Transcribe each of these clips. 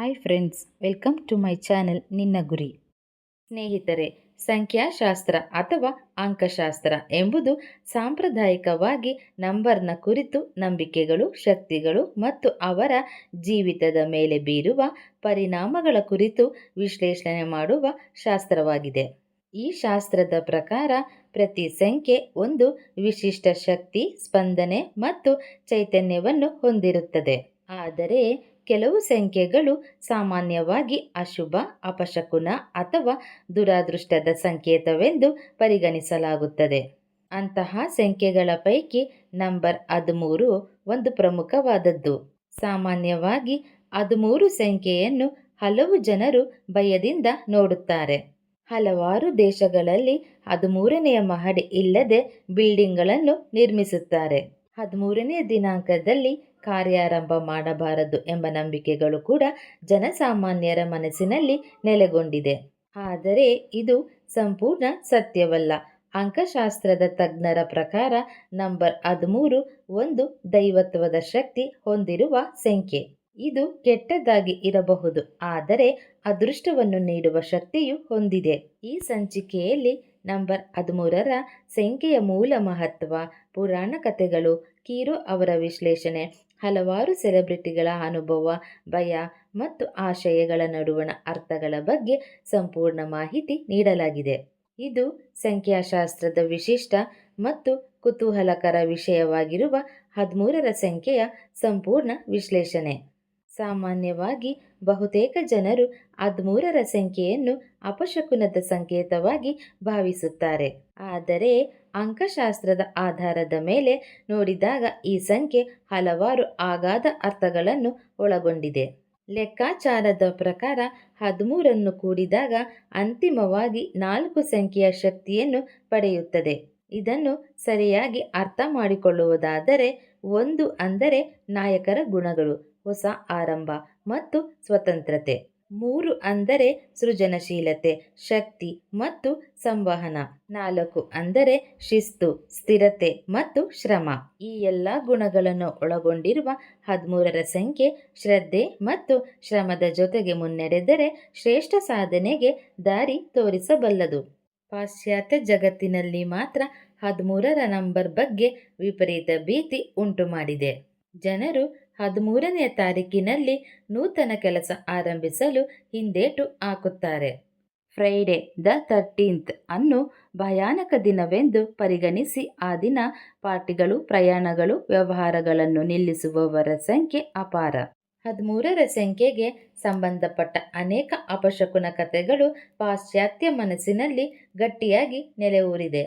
Hi friends welcome to my channel ನಿನ್ನ ಗುರಿ ಸ್ನೇಹಿತರೆ, ಸಂಖ್ಯಾಶಾಸ್ತ್ರ ಅಥವಾ ಅಂಕಶಾಸ್ತ್ರ ಎಂಬುದು ಸಾಂಪ್ರದಾಯಿಕವಾಗಿ ನಂಬರ್ನ ಕುರಿತು ನಂಬಿಕೆಗಳು, ಶಕ್ತಿಗಳು ಮತ್ತು ಅವರ ಜೀವಿತದ ಮೇಲೆ ಬೀರುವ ಪರಿಣಾಮಗಳ ಕುರಿತು ವಿಶ್ಲೇಷಣೆ ಮಾಡುವ ಶಾಸ್ತ್ರವಾಗಿದೆ. ಈ ಶಾಸ್ತ್ರದ ಪ್ರಕಾರ ಪ್ರತಿ ಸಂಖ್ಯೆ ಒಂದು ವಿಶಿಷ್ಟ ಶಕ್ತಿ, ಸ್ಪಂದನೆ ಮತ್ತು ಚೈತನ್ಯವನ್ನು ಹೊಂದಿರುತ್ತದೆ. ಆದರೆ ಕೆಲವು ಸಂಖ್ಯೆಗಳು ಸಾಮಾನ್ಯವಾಗಿ ಅಶುಭ, ಅಪಶಕುನ ಅಥವಾ ದುರಾದೃಷ್ಟದ ಸಂಕೇತವೆಂದು ಪರಿಗಣಿಸಲಾಗುತ್ತದೆ. ಅಂತಹ ಸಂಖ್ಯೆಗಳ ಪೈಕಿ ನಂಬರ್ ಹದಿಮೂರು ಒಂದು ಪ್ರಮುಖವಾದದ್ದು. ಸಾಮಾನ್ಯವಾಗಿ ಹದಿಮೂರು ಸಂಖ್ಯೆಯನ್ನು ಹಲವು ಜನರು ಭಯದಿಂದ ನೋಡುತ್ತಾರೆ. ಹಲವಾರು ದೇಶಗಳಲ್ಲಿ ಹದಿಮೂರನೆಯ ಮಹಡಿ ಇಲ್ಲದೆ ಬಿಲ್ಡಿಂಗ್ಗಳನ್ನು ನಿರ್ಮಿಸುತ್ತಾರೆ. ಹದಿಮೂರನೇ ದಿನಾಂಕದಲ್ಲಿ ಕಾರ್ಯಾರಂಭ ಮಾಡಬಾರದು ಎಂಬ ನಂಬಿಕೆಗಳು ಕೂಡ ಜನಸಾಮಾನ್ಯರ ಮನಸ್ಸಿನಲ್ಲಿ ನೆಲೆಗೊಂಡಿದೆ. ಆದರೆ ಇದು ಸಂಪೂರ್ಣ ಸತ್ಯವಲ್ಲ. ಅಂಕಶಾಸ್ತ್ರದ ತಜ್ಞರ ಪ್ರಕಾರ ನಂಬರ್ ಹದಿಮೂರು ಒಂದು ದೈವತ್ವದ ಶಕ್ತಿ ಹೊಂದಿರುವ ಸಂಖ್ಯೆ. ಇದು ಕೆಟ್ಟದಾಗಿ ಇರಬಹುದು, ಆದರೆ ಅದೃಷ್ಟವನ್ನು ನೀಡುವ ಶಕ್ತಿಯು ಹೊಂದಿದೆ. ಈ ಸಂಚಿಕೆಯಲ್ಲಿ ನಂಬರ್ ಹದಿಮೂರರ ಸಂಖ್ಯೆಯ ಮೂಲ ಮಹತ್ವ, ಪುರಾಣ ಕಥೆಗಳು, ಕೀರೋ ಅವರ ವಿಶ್ಲೇಷಣೆ ಹಲವಾರು ಸೆಲೆಬ್ರಿಟಿಗಳ ಅನುಭವ, ಭಯ ಮತ್ತು ಆಶಯಗಳ ನಡುವಣ ಅರ್ಥಗಳ ಬಗ್ಗೆ ಸಂಪೂರ್ಣ ಮಾಹಿತಿ ನೀಡಲಾಗಿದೆ. ಇದು ಸಂಖ್ಯಾಶಾಸ್ತ್ರದ ವಿಶಿಷ್ಟ ಮತ್ತು ಕುತೂಹಲಕರ ವಿಷಯವಾಗಿರುವ ಹದಿಮೂರರ ಸಂಖ್ಯೆಯ ಸಂಪೂರ್ಣ ವಿಶ್ಲೇಷಣೆ. ಸಾಮಾನ್ಯವಾಗಿ ಬಹುತೇಕ ಜನರು ಹದಿಮೂರರ ಸಂಖ್ಯೆಯನ್ನು ಅಪಶಕುನದ ಸಂಕೇತವಾಗಿ ಭಾವಿಸುತ್ತಾರೆ. ಆದರೆ ಅಂಕಶಾಸ್ತ್ರದ ಆಧಾರದ ಮೇಲೆ ನೋಡಿದಾಗ ಈ ಸಂಖ್ಯೆ ಹಲವಾರು ಆಗಾದ ಅರ್ಥಗಳನ್ನು ಒಳಗೊಂಡಿದೆ. ಲೆಕ್ಕಾಚಾರದ ಪ್ರಕಾರ ಹದಿಮೂರನ್ನು ಕೂಡಿದಾಗ ಅಂತಿಮವಾಗಿ ನಾಲ್ಕು ಸಂಖ್ಯೆಯ ಶಕ್ತಿಯನ್ನು ಪಡೆಯುತ್ತದೆ. ಇದನ್ನು ಸರಿಯಾಗಿ ಅರ್ಥ ಮಾಡಿಕೊಳ್ಳುವುದಾದರೆ ಒಂದು ಅಂದರೆ ನಾಯಕರ ಗುಣಗಳು, ಹೊಸ ಆರಂಭ ಮತ್ತು ಸ್ವತಂತ್ರತೆ. ಮೂರು ಅಂದರೆ ಸೃಜನಶೀಲತೆ, ಶಕ್ತಿ ಮತ್ತು ಸಂವಹನ. ನಾಲ್ಕು ಅಂದರೆ ಶಿಸ್ತು, ಸ್ಥಿರತೆ ಮತ್ತು ಶ್ರಮ. ಈ ಎಲ್ಲ ಗುಣಗಳನ್ನು ಒಳಗೊಂಡಿರುವ ಹದಿಮೂರರ ಸಂಖ್ಯೆ ಶ್ರದ್ಧೆ ಮತ್ತು ಶ್ರಮದ ಜೊತೆಗೆ ಮುನ್ನಡೆದರೆ ಶ್ರೇಷ್ಠ ಸಾಧನೆಗೆ ದಾರಿ ತೋರಿಸಬಲ್ಲದು. ಪಾಶ್ಚಾತ್ಯ ಜಗತ್ತಿನಲ್ಲಿ ಮಾತ್ರ ಹದಿಮೂರರ ನಂಬರ್ ಬಗ್ಗೆ ವಿಪರೀತ ಭೀತಿ ಉಂಟು ಮಾಡಿದೆ ಜನರು ಹದಿಮೂರನೆಯ ತಾರೀಕಿನಲ್ಲಿ ನೂತನ ಕೆಲಸ ಆರಂಭಿಸಲು ಹಿಂದೇಟು ಹಾಕುತ್ತಾರೆ. ಫ್ರೈಡೆ ದ ತರ್ಟೀನ್ತ್ ಅನ್ನು ಭಯಾನಕ ದಿನವೆಂದು ಪರಿಗಣಿಸಿ ಆ ದಿನ ಪಾರ್ಟಿಗಳು, ಪ್ರಯಾಣಗಳು, ವ್ಯವಹಾರಗಳನ್ನು ನಿಲ್ಲಿಸುವವರ ಸಂಖ್ಯೆ ಅಪಾರ. ಹದಿಮೂರರ ಸಂಖ್ಯೆಗೆ ಸಂಬಂಧಪಟ್ಟ ಅನೇಕ ಅಪಶಕುನ ಕಥೆಗಳು ಪಾಶ್ಚಾತ್ಯ ಮನಸ್ಸಿನಲ್ಲಿ ಗಟ್ಟಿಯಾಗಿ ನೆಲೆಯೂರಿದೆ.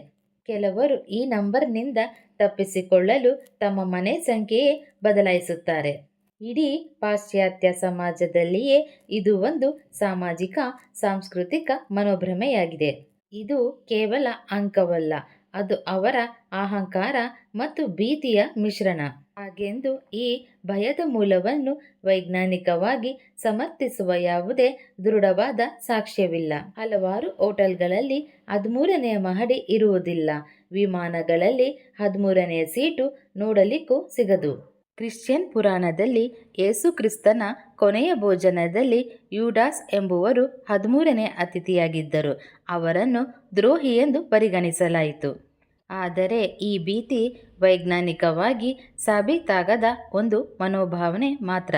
ಕೆಲವರು ಈ ನಂಬರ್ನಿಂದ ತಪ್ಪಿಸಿಕೊಳ್ಳಲು ತಮ್ಮ ಮನೆ ಸಂಖ್ಯೆಯೇ ಬದಲಾಯಿಸುತ್ತಾರೆ. ಇಡೀ ಪಾಶ್ಚಾತ್ಯ ಸಮಾಜದಲ್ಲಿಯೇ ಇದು ಒಂದು ಸಾಮಾಜಿಕ, ಸಾಂಸ್ಕೃತಿಕ ಮನೋಭ್ರಮೆಯಾಗಿದೆ. ಇದು ಕೇವಲ ಅಂಕವಲ್ಲ, ಅದು ಅವರ ಅಹಂಕಾರ ಮತ್ತು ಭೀತಿಯ ಮಿಶ್ರಣ. ಹಾಗೆಂದು ಈ ಭಯದ ಮೂಲವನ್ನು ವೈಜ್ಞಾನಿಕವಾಗಿ ಸಮರ್ಥಿಸುವ ಯಾವುದೇ ದೃಢವಾದ ಸಾಕ್ಷ್ಯವಿಲ್ಲ. ಹಲವಾರು ಹೋಟೆಲ್ಗಳಲ್ಲಿ ಹದಿಮೂರನೆಯ ಮಹಡಿ ಇರುವುದಿಲ್ಲ. ವಿಮಾನಗಳಲ್ಲಿ ಹದಿಮೂರನೆಯ ಸೀಟು ನೋಡಲಿಕ್ಕೂ ಸಿಗದು. ಕ್ರಿಶ್ಚಿಯನ್ ಪುರಾಣದಲ್ಲಿ ಯೇಸುಕ್ರಿಸ್ತನ ಕೊನೆಯ ಭೋಜನದಲ್ಲಿ ಯೂಡಾಸ್ ಎಂಬುವರು ಹದಿಮೂರನೇ ಅತಿಥಿಯಾಗಿದ್ದರು. ಅವರನ್ನು ದ್ರೋಹಿ ಎಂದು ಪರಿಗಣಿಸಲಾಯಿತು. ಆದರೆ ಈ ಭೀತಿ ವೈಜ್ಞಾನಿಕವಾಗಿ ಸಾಬೀತಾಗದ ಒಂದು ಮನೋಭಾವನೆ ಮಾತ್ರ.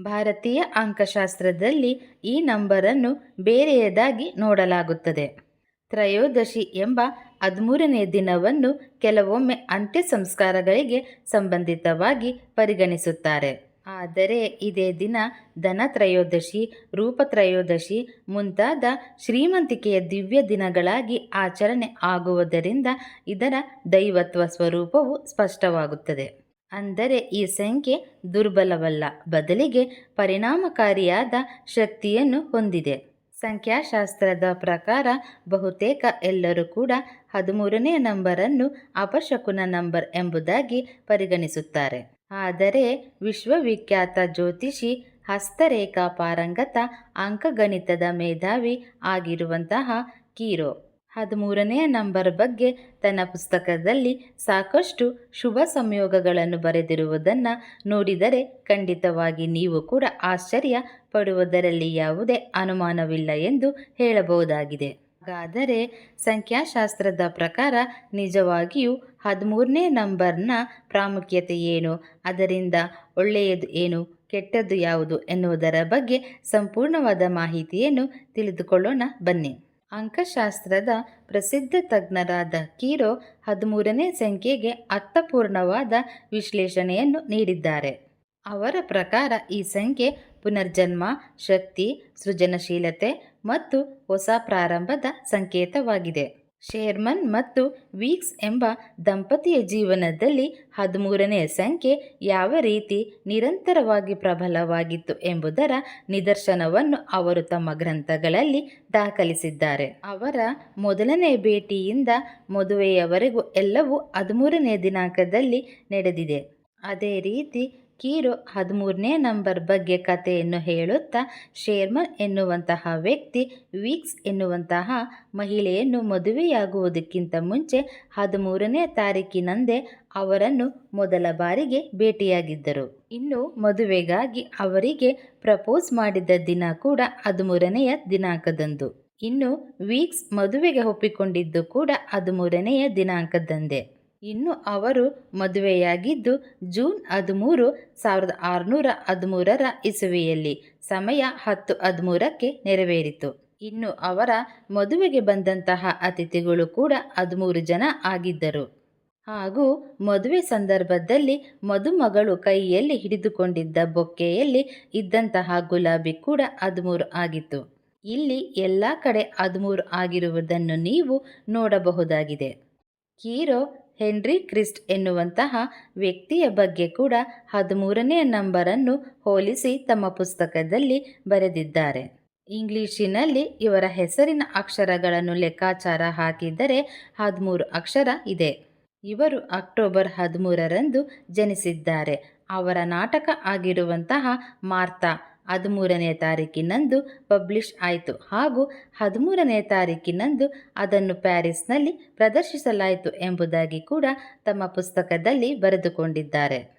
ಭಾರತೀಯ ಅಂಕಶಾಸ್ತ್ರದಲ್ಲಿ ಈ ನಂಬರನ್ನು ಬೇರೆಯದಾಗಿ ನೋಡಲಾಗುತ್ತದೆ. ತ್ರಯೋದಶಿ ಎಂಬ ಹದಿಮೂರನೇ ದಿನವನ್ನು ಕೆಲವೊಮ್ಮೆ ಅಂತ್ಯ ಸಂಸ್ಕಾರಗಳಿಗೆ ಸಂಬಂಧಿತವಾಗಿ ಪರಿಗಣಿಸುತ್ತಾರೆ. ಆದರೆ ಇದೇ ದಿನ ಧನತ್ರಯೋದಶಿ ರೂಪತ್ರಯೋದಶಿ ಮುಂತಾದ ಶ್ರೀಮಂತಿಕೆಯ ದಿವ್ಯ ದಿನಗಳಾಗಿ ಆಚರಣೆ ಆಗುವುದರಿಂದ ಇದರ ದೈವತ್ವ ಸ್ವರೂಪವು ಸ್ಪಷ್ಟವಾಗುತ್ತದೆ. ಅಂದರೆ ಈ ಸಂಖ್ಯೆ ದುರ್ಬಲವಲ್ಲ, ಬದಲಿಗೆ ಪರಿಣಾಮಕಾರಿಯಾದ ಶಕ್ತಿಯನ್ನು ಹೊಂದಿದೆ. ಸಂಖ್ಯಾಶಾಸ್ತ್ರದ ಪ್ರಕಾರ ಬಹುತೇಕ ಎಲ್ಲರೂ ಕೂಡ ಹದಿಮೂರನೇ ನಂಬರನ್ನು ಅಪಶಕುನ ನಂಬರ್ ಎಂಬುದಾಗಿ ಪರಿಗಣಿಸುತ್ತಾರೆ. ಆದರೆ ವಿಶ್ವವಿಖ್ಯಾತ ಜ್ಯೋತಿಷಿ ಹಸ್ತರೇಖಾ ಪಾರಂಗತ ಅಂಕಗಣಿತದ ಮೇಧಾವಿ ಆಗಿರುವಂತಹ ಕೀರೋ ಹದಿಮೂರನೆಯ ನಂಬರ್ ಬಗ್ಗೆ ತನ್ನ ಪುಸ್ತಕದಲ್ಲಿ ಸಾಕಷ್ಟು ಶುಭ ಸಂಯೋಗಗಳನ್ನು ಬರೆದಿರುವುದನ್ನು ನೋಡಿದರೆ ಖಂಡಿತವಾಗಿ ನೀವು ಕೂಡ ಆಶ್ಚರ್ಯ ಪಡುವುದರಲ್ಲಿ ಯಾವುದೇ ಅನುಮಾನವಿಲ್ಲ ಎಂದು ಹೇಳಬಹುದಾಗಿದೆ. ಹಾಗಾದರೆ ಸಂಖ್ಯಾಶಾಸ್ತ್ರದ ಪ್ರಕಾರ ನಿಜವಾಗಿಯೂ ಹದಿಮೂರನೇ ನಂಬರ್ನ ಪ್ರಾಮುಖ್ಯತೆ ಏನು? ಅದರಿಂದ ಒಳ್ಳೆಯದು ಏನು? ಕೆಟ್ಟದ್ದು ಯಾವುದು ಎನ್ನುವುದರ ಬಗ್ಗೆ ಸಂಪೂರ್ಣವಾದ ಮಾಹಿತಿಯನ್ನು ತಿಳಿದುಕೊಳ್ಳೋಣ ಬನ್ನಿ. ಅಂಕಶಾಸ್ತ್ರದ ಪ್ರಸಿದ್ಧ ತಜ್ಞರಾದ ಕೀರೋ ಹದಿಮೂರನೇ ಸಂಖ್ಯೆಗೆ ಅರ್ಥಪೂರ್ಣವಾದ ವಿಶ್ಲೇಷಣೆಯನ್ನು ನೀಡಿದ್ದಾರೆ. ಅವರ ಪ್ರಕಾರ ಈ ಸಂಖ್ಯೆ ಪುನರ್ಜನ್ಮ, ಶಕ್ತಿ, ಸೃಜನಶೀಲತೆ ಮತ್ತು ಹೊಸ ಪ್ರಾರಂಭದ ಸಂಕೇತವಾಗಿದೆ. ಶೇರ್ಮನ್ ಮತ್ತು ವೀಕ್ಸ್ ಎಂಬ ದಂಪತಿಯ ಜೀವನದಲ್ಲಿ ಹದಿಮೂರನೆಯ ಸಂಖ್ಯೆ ಯಾವ ರೀತಿ ನಿರಂತರವಾಗಿ ಪ್ರಬಲವಾಗಿತ್ತು ಎಂಬುದರ ನಿದರ್ಶನವನ್ನು ಅವರು ತಮ್ಮ ಗ್ರಂಥಗಳಲ್ಲಿ ದಾಖಲಿಸಿದ್ದಾರೆ. ಅವರ ಮೊದಲನೇ ಭೇಟಿಯಿಂದ ಮದುವೆಯವರೆಗೂ ಎಲ್ಲವೂ ಹದಿಮೂರನೇ ದಿನಾಂಕದಲ್ಲಿ ನಡೆದಿದೆ. ಅದೇ ರೀತಿ ಕೀರು ಹದಿಮೂರನೇ ನಂಬರ್ ಬಗ್ಗೆ ಕಥೆಯನ್ನು ಹೇಳುತ್ತಾ ಶೇರ್ಮನ್ ಎನ್ನುವಂತಹ ವ್ಯಕ್ತಿ, ವೀಕ್ಸ್ ಎನ್ನುವಂತಹ ಮಹಿಳೆಯನ್ನು ಮದುವೆಯಾಗುವುದಕ್ಕಿಂತ ಮುಂಚೆ ಹದಿಮೂರನೇ ತಾರೀಕಿನಂದೇ ಅವರನ್ನು ಮೊದಲ ಬಾರಿಗೆ ಭೇಟಿಯಾಗಿದ್ದರು. ಇನ್ನು ಮದುವೆಗಾಗಿ ಅವರಿಗೆ ಪ್ರಪೋಸ್ ಮಾಡಿದ ದಿನ ಕೂಡ ಹದಿಮೂರನೆಯ ದಿನಾಂಕದಂದು. ಇನ್ನು ವೀಕ್ಸ್ ಮದುವೆಗೆ ಒಪ್ಪಿಕೊಂಡಿದ್ದು ಕೂಡ ಹದಿಮೂರನೆಯ ದಿನಾಂಕದಂದೇ. ಇನ್ನು ಅವರು ಮದುವೆಯಾಗಿದ್ದು ಜೂನ್ ಹದಿಮೂರು ಸಾವಿರದ ಆರುನೂರ ಹದಿಮೂರರ ಇಸುವೆಯಲ್ಲಿ ಸಮಯ ಹತ್ತು ಹದಿಮೂರಕ್ಕೆ ನೆರವೇರಿತು. ಇನ್ನು ಅವರ ಮದುವೆಗೆ ಬಂದಂತಹ ಅತಿಥಿಗಳು ಕೂಡ ಹದಿಮೂರು ಜನ ಆಗಿದ್ದರು. ಹಾಗೂ ಮದುವೆ ಸಂದರ್ಭದಲ್ಲಿ ಮದುಮಗಳು ಕೈಯಲ್ಲಿ ಹಿಡಿದುಕೊಂಡಿದ್ದ ಬೊಕ್ಕೆಯಲ್ಲಿ ಇದ್ದಂತಹ ಗುಲಾಬಿ ಕೂಡ ಹದಿಮೂರು ಆಗಿತ್ತು. ಇಲ್ಲಿ ಎಲ್ಲ ಕಡೆ ಹದಿಮೂರು ಆಗಿರುವುದನ್ನು ನೀವು ನೋಡಬಹುದಾಗಿದೆ. ಕೀರೋ ಹೆನ್ರಿ ಕ್ರಿಸ್ಟ್ ಎನ್ನುವಂತಹ ವ್ಯಕ್ತಿಯ ಬಗ್ಗೆ ಕೂಡ ಹದಿಮೂರನೆಯ ನಂಬರನ್ನು ಹೋಲಿಸಿ ತಮ್ಮ ಪುಸ್ತಕದಲ್ಲಿ ಬರೆದಿದ್ದಾರೆ. ಇಂಗ್ಲಿಶಿನಲ್ಲಿ ಇವರ ಹೆಸರಿನ ಅಕ್ಷರಗಳನ್ನು ಲೆಕ್ಕಾಚಾರ ಹಾಕಿದರೆ ಹದಿಮೂರು ಅಕ್ಷರ ಇದೆ. ಇವರು ಅಕ್ಟೋಬರ್ ಹದಿಮೂರರಂದು ಜನಿಸಿದ್ದಾರೆ. ಅವರ ನಾಟಕ ಆಗಿರುವಂತಹ ಮಾರ್ತಾ ಹದಿಮೂರನೇ ತಾರೀಕಿನಂದು ಪಬ್ಲಿಷ್ ಆಯಿತು. ಹಾಗೂ ಹದಿಮೂರನೇ ತಾರೀಕಿನಂದು ಅದನ್ನು ಪ್ಯಾರಿಸ್ನಲ್ಲಿ ಪ್ರದರ್ಶಿಸಲಾಯಿತು ಎಂಬುದಾಗಿ ಕೂಡ ತಮ್ಮ ಪುಸ್ತಕದಲ್ಲಿ ಬರೆದುಕೊಂಡಿದ್ದಾರೆ.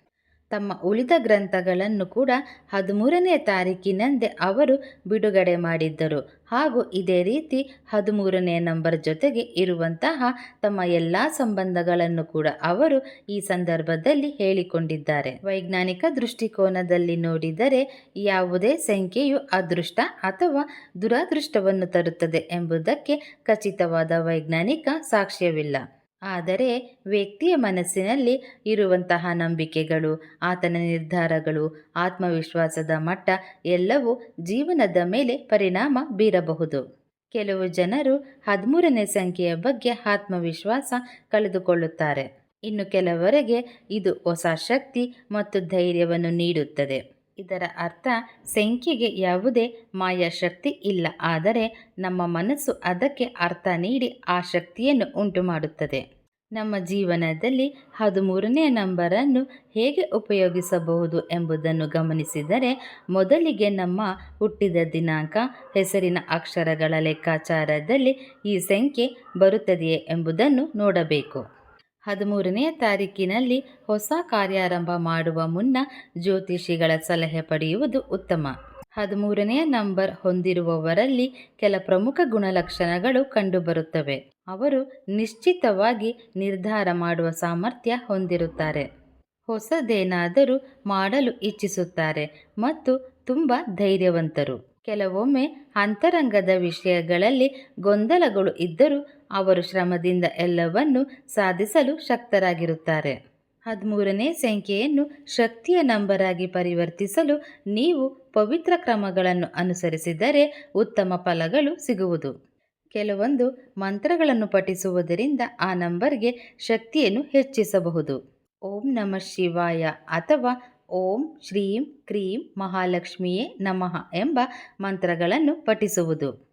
ತಮ್ಮ ಉಳಿದ ಗ್ರಂಥಗಳನ್ನು ಕೂಡ ಹದಿಮೂರನೇ ತಾರೀಕಿನಂದೇ ಅವರು ಬಿಡುಗಡೆ ಮಾಡಿದ್ದರು. ಹಾಗೂ ಇದೇ ರೀತಿ ಹದಿಮೂರನೇ ನಂಬರ್ ಜೊತೆಗೆ ಇರುವಂತಹ ತಮ್ಮ ಎಲ್ಲ ಸಂಬಂಧಗಳನ್ನು ಕೂಡ ಅವರು ಈ ಸಂದರ್ಭದಲ್ಲಿ ಹೇಳಿಕೊಂಡಿದ್ದಾರೆ. ವೈಜ್ಞಾನಿಕ ದೃಷ್ಟಿಕೋನದಲ್ಲಿ ನೋಡಿದರೆ ಯಾವುದೇ ಸಂಖ್ಯೆಯು ಅದೃಷ್ಟ ಅಥವಾ ದುರಾದೃಷ್ಟವನ್ನು ತರುತ್ತದೆ ಎಂಬುದಕ್ಕೆ ಖಚಿತವಾದ ವೈಜ್ಞಾನಿಕ ಸಾಕ್ಷ್ಯವಿಲ್ಲ. ಆದರೆ ವ್ಯಕ್ತಿಯ ಮನಸ್ಸಿನಲ್ಲಿ ಇರುವಂತಹ ನಂಬಿಕೆಗಳು, ಆತನ ನಿರ್ಧಾರಗಳು, ಆತ್ಮವಿಶ್ವಾಸದ ಮಟ್ಟ ಎಲ್ಲವೂ ಜೀವನದ ಮೇಲೆ ಪರಿಣಾಮ ಬೀರಬಹುದು. ಕೆಲವು ಜನರು ಹದಿಮೂರನೇ ಸಂಖ್ಯೆಯ ಬಗ್ಗೆ ಆತ್ಮವಿಶ್ವಾಸ ಕಳೆದುಕೊಳ್ಳುತ್ತಾರೆ. ಇನ್ನು ಕೆಲವರಿಗೆ ಇದು ಹೊಸ ಶಕ್ತಿ ಮತ್ತು ಧೈರ್ಯವನ್ನು ನೀಡುತ್ತದೆ. ಇದರ ಅರ್ಥ ಸಂಖ್ಯೆಗೆ ಯಾವುದೇ ಮಾಯಾಶಕ್ತಿ ಇಲ್ಲ, ಆದರೆ ನಮ್ಮ ಮನಸ್ಸು ಅದಕ್ಕೆ ಅರ್ಥ ನೀಡಿ ಆ ಶಕ್ತಿಯನ್ನು ಉಂಟು ಮಾಡುತ್ತದೆ ನಮ್ಮ ಜೀವನದಲ್ಲಿ ಹದಿಮೂರನೇ ನಂಬರನ್ನು ಹೇಗೆ ಉಪಯೋಗಿಸಬಹುದು ಎಂಬುದನ್ನು ಗಮನಿಸಿದರೆ, ಮೊದಲಿಗೆ ನಮ್ಮ ಹುಟ್ಟಿದ ದಿನಾಂಕ, ಹೆಸರಿನ ಅಕ್ಷರಗಳ ಲೆಕ್ಕಾಚಾರದಲ್ಲಿ ಈ ಸಂಖ್ಯೆ ಬರುತ್ತದೆಯೇ ಎಂಬುದನ್ನು ನೋಡಬೇಕು. ಹದಿಮೂರನೇ ತಾರೀಕಿನಲ್ಲಿ ಹೊಸ ಕಾರ್ಯಾರಂಭ ಮಾಡುವ ಮುನ್ನ ಜ್ಯೋತಿಷಿಗಳ ಸಲಹೆ ಪಡೆಯುವುದು ಉತ್ತಮ. ಹದಿಮೂರನೆಯ ನಂಬರ್ ಹೊಂದಿರುವವರಲ್ಲಿ ಕೆಲ ಪ್ರಮುಖ ಗುಣಲಕ್ಷಣಗಳು ಕಂಡುಬರುತ್ತವೆ. ಅವರು ನಿಶ್ಚಿತವಾಗಿ ನಿರ್ಧಾರ ಮಾಡುವ ಸಾಮರ್ಥ್ಯ ಹೊಂದಿರುತ್ತಾರೆ. ಹೊಸದೇನಾದರೂ ಮಾಡಲು ಇಚ್ಛಿಸುತ್ತಾರೆ ಮತ್ತು ತುಂಬ ಧೈರ್ಯವಂತರು. ಕೆಲವೊಮ್ಮೆ ಅಂತರಂಗದ ವಿಷಯಗಳಲ್ಲಿ ಗೊಂದಲಗಳು ಇದ್ದರೂ ಅವರು ಶ್ರಮದಿಂದ ಎಲ್ಲವನ್ನು ಸಾಧಿಸಲು ಶಕ್ತರಾಗಿರುತ್ತಾರೆ. ಹದಿಮೂರನೇ ಸಂಖ್ಯೆಯನ್ನು ಶಕ್ತಿಯ ನಂಬರಾಗಿ ಪರಿವರ್ತಿಸಲು ನೀವು ಪವಿತ್ರ ಕ್ರಮಗಳನ್ನು ಅನುಸರಿಸಿದರೆ ಉತ್ತಮ ಫಲಗಳು ಸಿಗುವುದು. ಕೆಲವೊಂದು ಮಂತ್ರಗಳನ್ನು ಪಠಿಸುವುದರಿಂದ ಆ ನಂಬರ್ಗೆ ಶಕ್ತಿಯನ್ನು ಹೆಚ್ಚಿಸಬಹುದು. ಓಂ ನಮಃ ಶಿವಾಯ ಅಥವಾ ಓಂ ಶ್ರೀಂ ಕ್ರೀಂ ಮಹಾಲಕ್ಷ್ಮಿಯೇ ನಮಃ ಎಂಬ ಮಂತ್ರಗಳನ್ನು ಪಠಿಸುವುದು.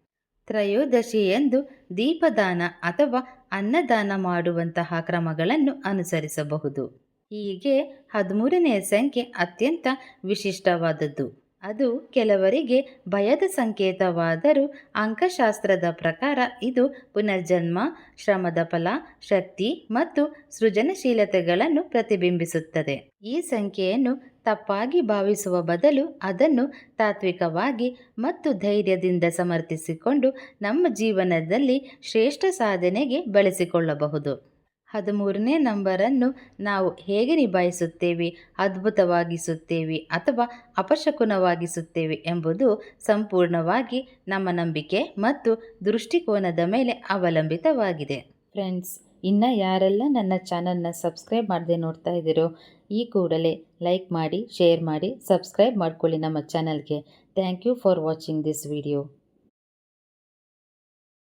ತ್ರಯೋದಶಿಯಂದು ದೀಪದಾನ ಅಥವಾ ಅನ್ನದಾನ ಮಾಡುವಂತಹ ಕ್ರಮಗಳನ್ನು ಅನುಸರಿಸಬಹುದು. ಹೀಗೆ ಹದಿಮೂರನೆಯ ಸಂಖ್ಯೆ ಅತ್ಯಂತ ವಿಶಿಷ್ಟವಾದದ್ದು. ಅದು ಕೆಲವರಿಗೆ ಭಯದ ಸಂಕೇತವಾದರೂ ಅಂಕಶಾಸ್ತ್ರದ ಪ್ರಕಾರ ಇದು ಪುನರ್ಜನ್ಮ, ಶ್ರಮದ ಫಲ, ಶಕ್ತಿ ಮತ್ತು ಸೃಜನಶೀಲತೆಗಳನ್ನು ಪ್ರತಿಬಿಂಬಿಸುತ್ತದೆ. ಈ ಸಂಖ್ಯೆಯನ್ನು ತಪ್ಪಾಗಿ ಭಾವಿಸುವ ಬದಲು ಅದನ್ನು ತಾತ್ವಿಕವಾಗಿ ಮತ್ತು ಧೈರ್ಯದಿಂದ ಸಮರ್ಥಿಸಿಕೊಂಡು ನಮ್ಮ ಜೀವನದಲ್ಲಿ ಶ್ರೇಷ್ಠ ಸಾಧನೆಗೆ ಬಳಸಿಕೊಳ್ಳಬಹುದು. ಹದಿಮೂರನೇ ನಂಬರನ್ನು ನಾವು ಹೇಗೆ ನಿಭಾಯಿಸುತ್ತೇವೆ? ಅದ್ಭುತವಾಗಿಸುತ್ತೇವೆ ಅಥವಾ ಅಪಶಕುನವಾಗಿಸುತ್ತೇವೆ ಎಂಬುದು ಸಂಪೂರ್ಣವಾಗಿ ನಮ್ಮ ನಂಬಿಕೆ ಮತ್ತು ದೃಷ್ಟಿಕೋನದ ಮೇಲೆ ಅವಲಂಬಿತವಾಗಿದೆ. ಫ್ರೆಂಡ್ಸ್, ಇನ್ನು ಯಾರೆಲ್ಲ ನನ್ನ ಚಾನಲ್ನ ಸಬ್ಸ್ಕ್ರೈಬ್ ಮಾಡದೆ ನೋಡ್ತಾ ಇದ್ದೀರೋ, ಈ ಕೂಡಲೇ ಲೈಕ್ ಮಾಡಿ, ಶೇರ್ ಮಾಡಿ, ಸಬ್ಸ್ಕ್ರೈಬ್ ಮಾಡ್ಕೊಳ್ಳಿ ನಮ್ಮ ಚಾನಲ್ಗೆ. Thank you for watching this video.